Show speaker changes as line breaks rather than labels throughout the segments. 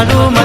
Maluma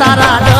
তারা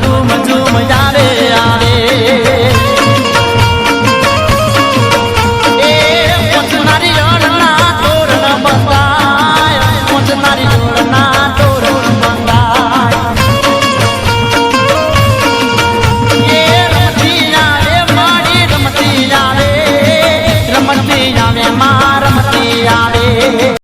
ઝુમરું ઝુમ ઝુમ